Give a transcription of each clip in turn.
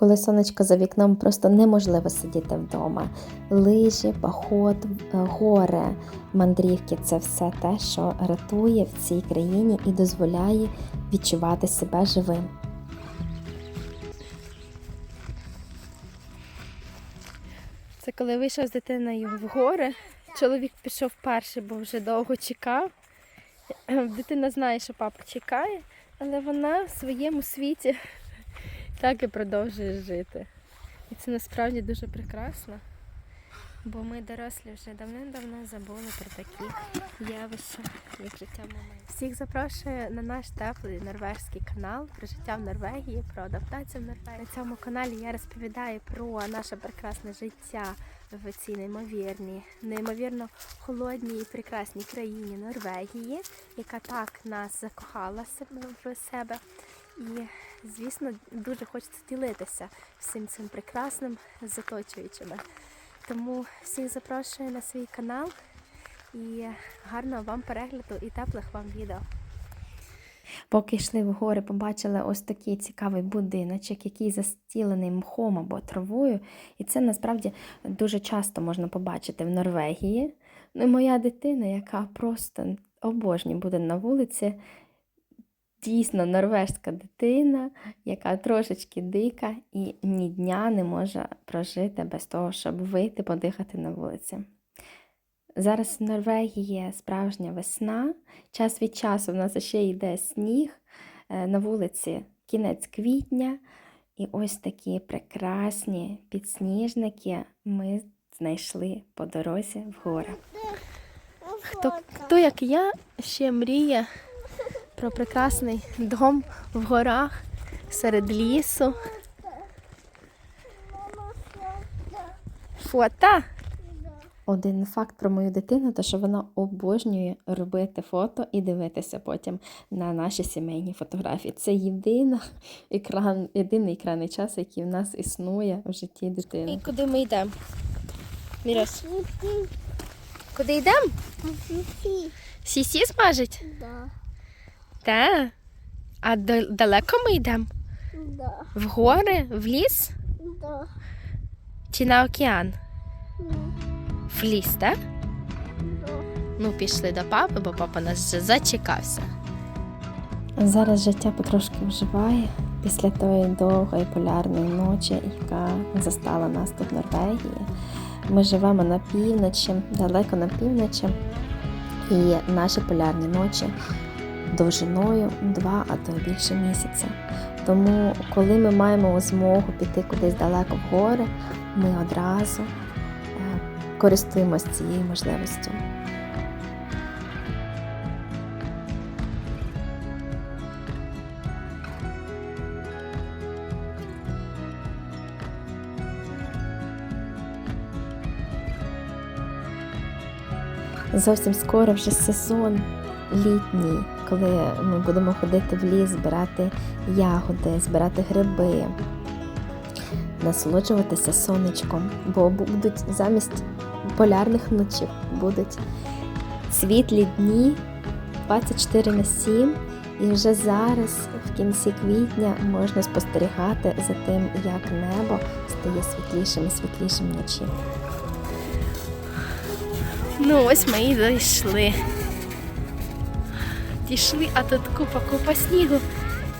Коли сонечко за вікном просто неможливо сидіти вдома. Лижі, поход, е, горе, мандрівки це все те, що рятує в цій країні і дозволяє відчувати себе живим. Це коли вийшов з дитиною в гори. Чоловік пішов перший, бо вже довго чекав. Дитина знає, що папа чекає, але вона в своєму світі так і продовжує жити. І це насправді дуже прекрасно, бо ми дорослі вже давним-давно забули про такі явища, як життя в. Всіх запрошую на наш теплий норвежський канал про життя в Норвегії, про адаптацію в Норвегії. На цьому каналі я розповідаю про наше прекрасне життя в цій неймовірній, неймовірно холодній і прекрасній країні Норвегії, яка так нас закохала в себе. І, звісно, дуже хочеться ділитися всім цим прекрасним з оточуючими. Тому всіх запрошую на свій канал і гарного вам перегляду і теплих вам відео. Поки йшли в гори, побачили ось такий цікавий будиночок, який застілений мхом або травою. І це насправді дуже часто можна побачити в Норвегії. Ну, моя дитина, яка просто обожнює буде на вулиці, дійсно норвежська дитина, яка трошечки дика і ні дня не може прожити без того, щоб вийти подихати на вулиці. Зараз в Норвегії справжня весна. Час від часу в нас ще йде сніг е, на вулиці кінець квітня. І ось такі прекрасні підсніжники ми знайшли по дорозі в гори. Хто, хто як я, ще мріє про прекрасний дом в горах серед лісу. Фото? Один факт про мою дитину, то що вона обожнює робити фото і дивитися потім на наші сімейні фотографії. Це єдина екран, єдиний екранний час, який в нас існує в житті дитини. І куди ми йдемо? Мірос, куди йдемо? Сісі смажить? Да, Так. А да- далеко ми йдемо? да, В гори, в ліс да. чи на океан? Ну, В ліс, так? да. Ну, пішли до папи, бо папа нас вже зачекався. Зараз життя потрошки вживає після тої довгої полярної ночі, яка застала нас тут в Норвегії. Ми живемо на півночі, далеко на півночі, і наші полярні ночі довжиною два, а то й більше місяця. Тому, коли ми маємо змогу піти кудись далеко в гори, ми одразу е, користуємося цією можливістю. Зовсім скоро вже сезон літній, коли ми будемо ходити в ліс, збирати ягоди, збирати гриби, насолоджуватися сонечком, бо будуть замість полярних ночів будуть світлі дні 24 на 7. І вже зараз, в кінці квітня, можна спостерігати за тим, як небо стає світлішим і світлішим вночі. Ну, ось ми і дійшли. Дійшли, а тут купа, купа снігу.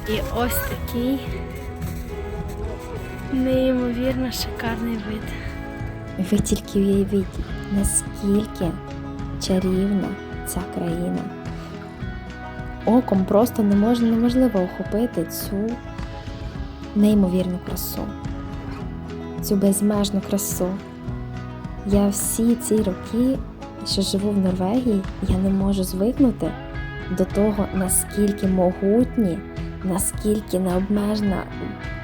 І ось такий неймовірно шикарний вид. Ви тільки уявіть, наскільки чарівна ця країна. Оком просто не можна, неможливо охопити цю неймовірну красу, цю безмежну красу. Я всі ці роки, що живу в Норвегії, я не можу звикнути до того, наскільки могутні, наскільки необмежна,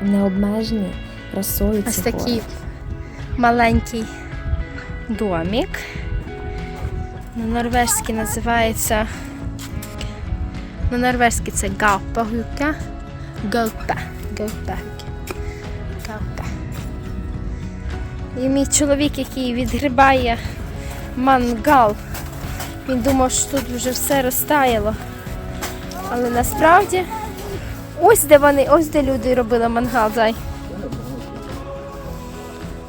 необмежені красою Ось такий гори. маленький домик. На норвежській називається. На норвезькій це. Гаупа. Гаупагука. І мій чоловік, який відгрібає мангал, він думав, що тут вже все розтаяло. Але насправді ось де вони, ось де люди робили мангал, зай.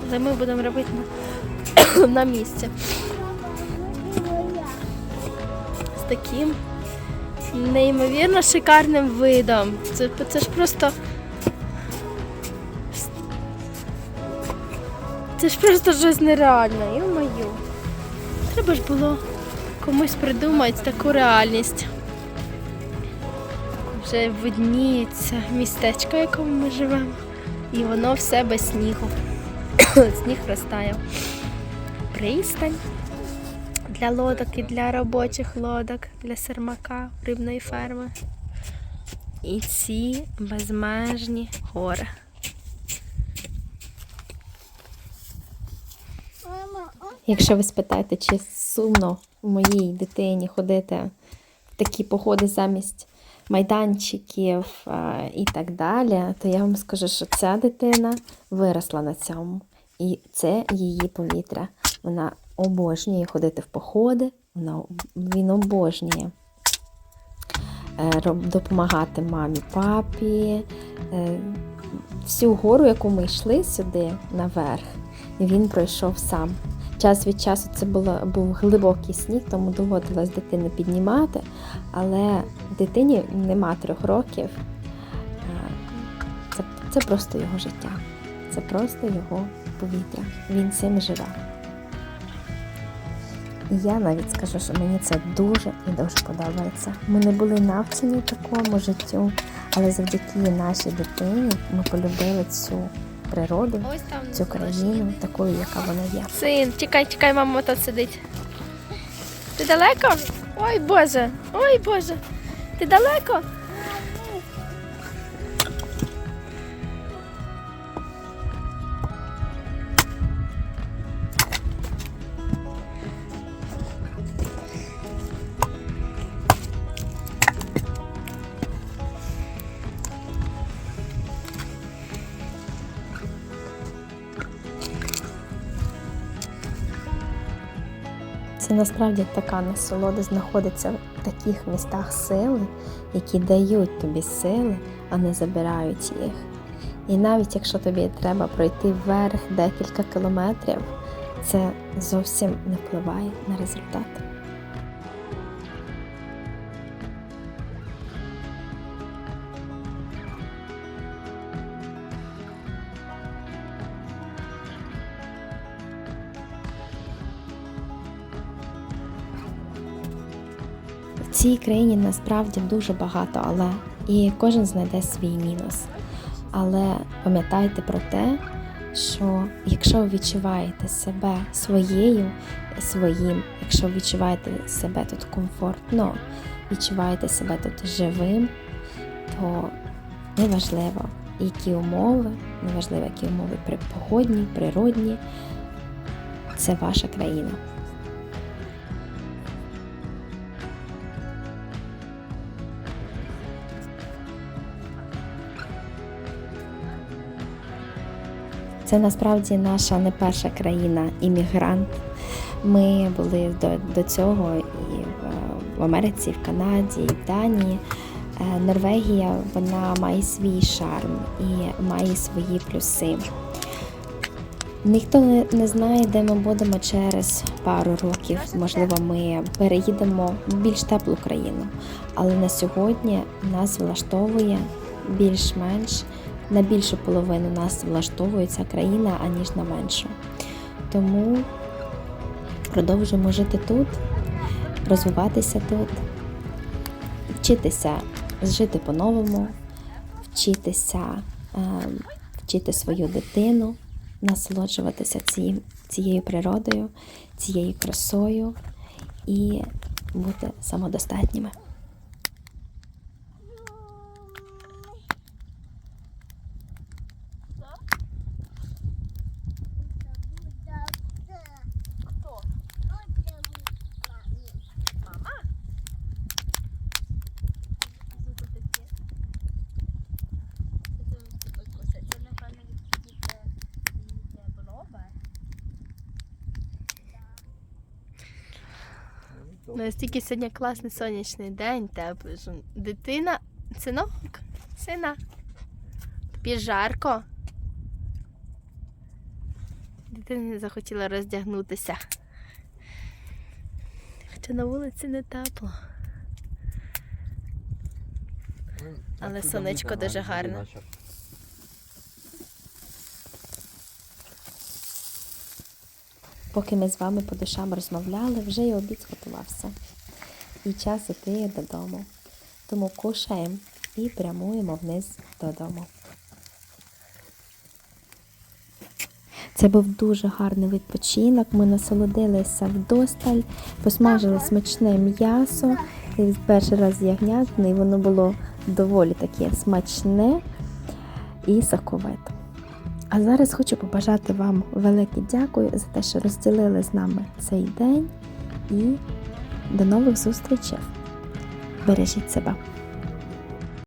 Але ми будемо робити на, на місці. З таким неймовірно шикарним видом. Це, це ж просто. Це ж просто щось нереальне, йо-моє. Треба ж було комусь придумати таку реальність. Вже видніється містечко, в якому ми живемо, і воно все без снігу. Сніг розтаяв. Пристань для лодок і для робочих лодок, для сермака, рибної ферми. І ці безмежні гори. Мама, а Якщо ви спитаєте, чи сумно моїй дитині ходити в такі походи замість майданчиків е, і так далі, то я вам скажу, що ця дитина виросла на цьому. І це її повітря. Вона обожнює ходити в походи, вона, він обожнює е, допомагати мамі, папі. Е, Всю гору, яку ми йшли сюди наверх, він пройшов сам. Час від часу це було, був глибокий сніг, тому доводилось дитину піднімати, але дитині нема трьох років. Е, Це, це просто його життя, це просто його повітря. Він цим живе. І я навіть скажу, що мені це дуже і дуже подобається. Ми не були навчені такому життю, але завдяки нашій дитині ми полюбили цю природу, цю країну, такою, яка вона є. Син, чекай, чекай, мама тут сидить. Ти далеко? Ой Боже, ой Боже. Ти далеко? Це насправді така насолода знаходиться в таких містах сили, які дають тобі сили, а не забирають їх. І навіть якщо тобі треба пройти вверх декілька кілометрів, це зовсім не впливає на результат. Цій країні насправді дуже багато, але і кожен знайде свій мінус. Але пам'ятайте про те, що якщо ви відчуваєте себе своєю, своїм, якщо ви відчуваєте себе тут комфортно, відчуваєте себе тут живим, то неважливо, які умови, неважливо, які умови при- погодні, природні, це ваша країна. Це насправді наша не перша країна іммігрант. Ми були до, до цього і в, в Америці, і в Канаді, і в Данії. Е, Норвегія вона має свій шарм і має свої плюси. Ніхто не, не знає, де ми будемо через пару років. Можливо, ми переїдемо в більш теплу країну. Але на сьогодні нас влаштовує більш-менш на більшу половину нас влаштовує ця країна, аніж на меншу. Тому продовжуємо жити тут, розвиватися тут, вчитися жити по-новому, вчитися, е, вчити свою дитину, насолоджуватися цією природою, цією красою і бути самодостатніми. Настільки сьогодні класний сонячний день, теплий. Дитина, синок, сина. Тобі жарко. Дитина захотіла роздягнутися. Хоча на вулиці не тепло. Але сонечко дуже гарне. Поки ми з вами по душам розмовляли, вже і обід готувався. І час іти додому. Тому кушаємо і прямуємо вниз додому. Це був дуже гарний відпочинок. Ми насолодилися вдосталь, посмажили смачне м'ясо. І перший раз ягнятне, і воно було доволі таке смачне і соковите. А зараз хочу побажати вам велике дякую за те, що розділили з нами цей день і до нових зустрічей. Бережіть себе.